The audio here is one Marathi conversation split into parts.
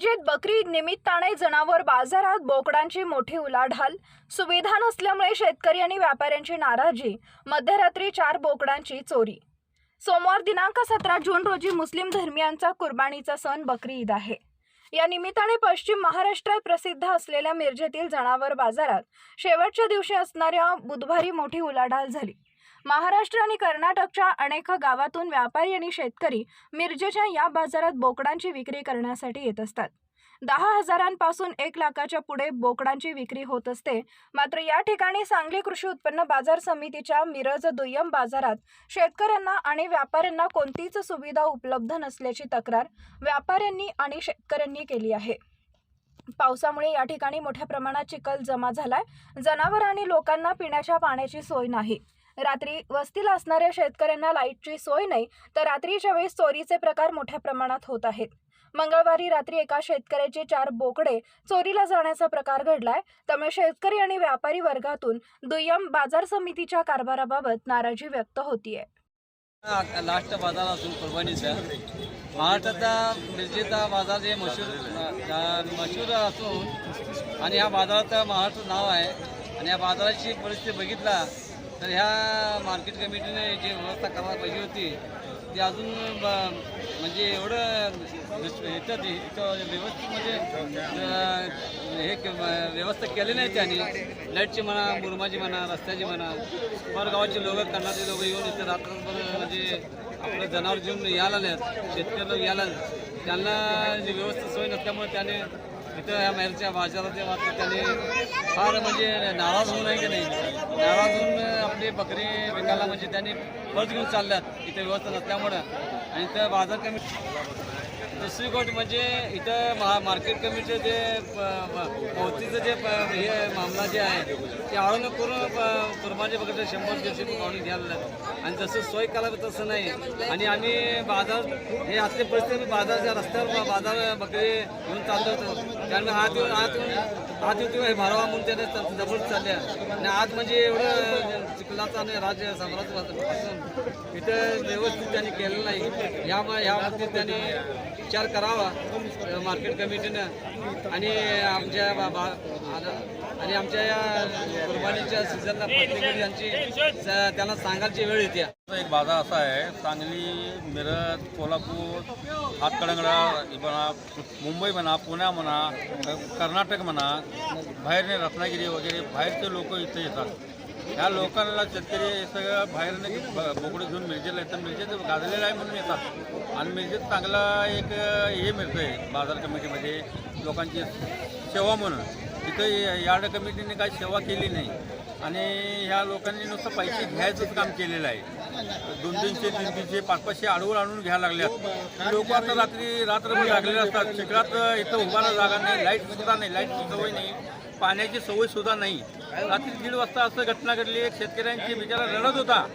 मिरजेत बकरी निमित्ताने जनावर बाजारात बोकडांची मोठी उलाढाल सुविधा नसल्यामुळे शेतकरी आणि व्यापाऱ्यांची नाराजी मध्यरात्री चार बोकडांची चोरी. सोमवार दिनांक सतरा जून रोजी मुस्लिम धर्मियांचा कुर्बानीचा सण बकरी ईद आहे. या निमित्ताने पश्चिम महाराष्ट्रात प्रसिद्ध असलेल्या मिरजेतील जनावर बाजारात शेवटच्या दिवशी असणाऱ्या बुधवारी मोठी उलाढाल झाली. महाराष्ट्र आणि कर्नाटकच्या अनेक गावातून व्यापारी आणि शेतकरी मिरजेच्या या बाजारात बोकडांची विक्री करण्यासाठी येत असतात. दहा हजारांपासून एक लाखाच्या पुढे बोकडांची विक्री होत असते. मात्र या ठिकाणी सांगली कृषी उत्पन्न बाजार समितीच्या मिरज दुय्यम बाजारात शेतकऱ्यांना आणि व्यापाऱ्यांना कोणतीच सुविधा उपलब्ध नसल्याची तक्रार व्यापाऱ्यांनी आणि शेतकऱ्यांनी केली आहे. पावसामुळे या ठिकाणी मोठ्या प्रमाणात चिखल जमा झालाय. जनावर आणि लोकांना पिण्याच्या पाण्याची सोय नाही. रात्री वस्तीला असणाऱ्या शेतकऱ्यांना लाईटची सोय नाही तर रात्रीच्या वेळेस चोरीचे प्रकार मोठ्या प्रमाणात होत आहेत. मंगळवारी रात्री एका शेतकऱ्याचे चार बोकडे चोरीला जाण्याचा प्रकार घडलाय त्यामुळे शेतकरी आणि व्यापारी वर्गातून दुय्यम बाजार समितीच्या कारभाराबाबत नाराजी व्यक्त होतीये. लास्ट बाजार असून कुर्बानीचा महाराष्ट्राचा मिरजेचा बाजार जे मशहूर मशहूर असून आणि या बाजाराचं महाराष्ट्र नाव आहे. आणि या बाजाराची परिस्थिती बघितला तर ह्या मार्केट कमिटीने जी व्यवस्था करायला पाहिजे होती ती अजून ब- म्हणजे एवढं विस- व्यवस्थित म्हणजे हे व्यवस्था केली नाही त्यांनी. लाईटची म्हणा मुरमाची म्हणा रस्त्याची म्हणा गावाचे लोक करणारे लोक येऊन इथे रात्रभर म्हणजे आपलं जनावर घेऊन यायला नाहीत शेतकरी लोक यायला त्यांना जी व्यवस्थित सोय नसल्यामुळे त्याने इथं या मेलच्या बाजाराच्या बाबतीत त्याने फार म्हणजे नाराज होऊ नये की नाही? नाराज होऊन आपली बकरी विकायला म्हणजे त्यांनी परत घेऊन चालल्यात इथं व्यवस्था नसल्यामुळं आणि इथं बाजार कमी दुसरी गोष्ट म्हणजे इथं महा मार्केट कमिटीचं जे प- जे प- हे मामला जे आहे ते आळून करून कुर्माचे वगैरे शंभर दीडशे पाहुणे घ्यायला आणि जसं सोय करावी तसं नाही. आणि आम्ही बाजार हे आजच्या परिस्थिती बाजारच्या रस्त्यावर बाजार बकरी घेऊन चाललो होतो त्यांना आत येऊन आत येऊन आत येऊन हे भरावा म्हणून त्याने जबरदस्त चालल्या आणि आज म्हणजे एवढं चिखलाचं आणि राज्य साम्राज्य असून इथं व्यवस्थित त्यांनी केलं नाही. यामुळे ह्या बाबतीत त्यांनी विचार करावा मार्केट कमिटीनं आणि आमच्या बा- बा- आणि आमच्या या कुर्बानीच्या सीझनला प्रत्येक यांची स- त्यांना सांगायची वेळ येते. एक बाजार असा आहे सांगली मिरज कोल्हापूर हातकडंगडा म्हणा मुंबई म्हणा पुण्या म्हणा कर्नाटक म्हणा बाहेरने रत्नागिरी वगैरे बाहेरचे लोक इथे येतात. ह्या लोकांना शेतकरी सगळं बाहेरने बोकडे घेऊन मिरजेला येतात. मिरजेत गाजलेलं आहे म्हणून येतात. आणि मिरजेत चांगला एक हे मिळतं आहे बाजार कमिटीमध्ये लोकांची सेवा म्हणून. तिथं यार्ड कमिटीने काही सेवा केली नाही. आणि ह्या लोकांनी नुसतं पैसे घ्यायचंच काम केलेलं आहे. दोन तीनशे तीन तीनशे पाच पाचशे आडवळ आणून घ्यायला लागल्यात. लोक आता रात्री रात्रभर लागलेले असतात. चिखलात इथं उभारा जागा नाही लाइट सुद्धा नाही लाईटची सवय नाही पाण्याची सवय सुद्धा नाही. रात्री दीड वाजता असं घटना घडली. एक शेतकऱ्यांची बिचारा रडत होता.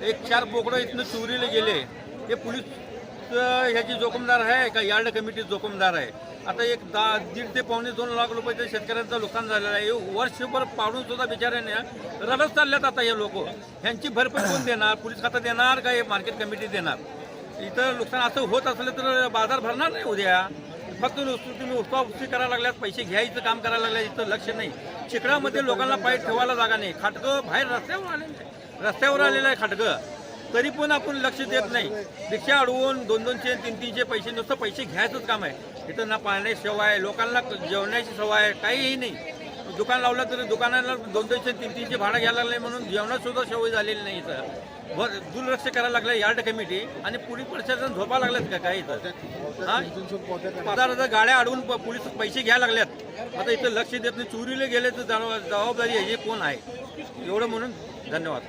एक चार बोकडं इथनं चोरीला गेले. हे पोलीस ह्याची जोखमदार आहे का यार्ड कमिटी जोखमदार आहे? आता एक दहा दीड ते पावणे दोन लाख रुपयाचं शेतकऱ्यांचं नुकसान झालेलं आहे. वर्षभर पाडून सुद्धा बिचाऱ्याने रडत चालल्यात आता हे लोक. ह्यांची भरपाई कोण देणार? पोलीस खाता देणार का हे मार्केट कमिटी देणार? इथं नुकसान असं होत असलं तर बाजार भरणार नाही उद्या. फक्त तुम्ही उत्साह करायला लागल्यात पैसे घ्यायचं काम करायला लागल्यात इथं लक्ष नाही. चिकडामध्ये लोकांना पाय ठेवायला जागा नाही. खाटकं बाहेर रस्त्यावर आलेलं आहे रस्त्यावर आलेलं आहे खाटकं. तरी पण आपण लक्ष देत नाही. रिक्षा अडवून दोन दोनशे तीन तीनशे पैसे नुसतं पैसे घ्यायचंच काम आहे. इथं ना पाण्याची सेवा आहे लोकांना जेवणाची सवय आहे काहीही नाही. दुकान लावलं तरी दुकानाला दोन दोनशे तीन तीनशे भाडं घ्यायला लागले म्हणून जेवणात सुद्धा सवय झालेली नाही इथं. वर दुर्लक्ष करायला लागलं यार्ड कमिटी आणि पोलीस प्रशासन झोपा लागल्यात का काही इथं? हा? गाड्या अडवून प- पोलीस पैसे घ्यायला लागल्यात आता इथं लक्ष देत नाही. चोरीला गेले तर जबाबदारी आहे हे कोण आहे? एवढं म्हणून धन्यवाद.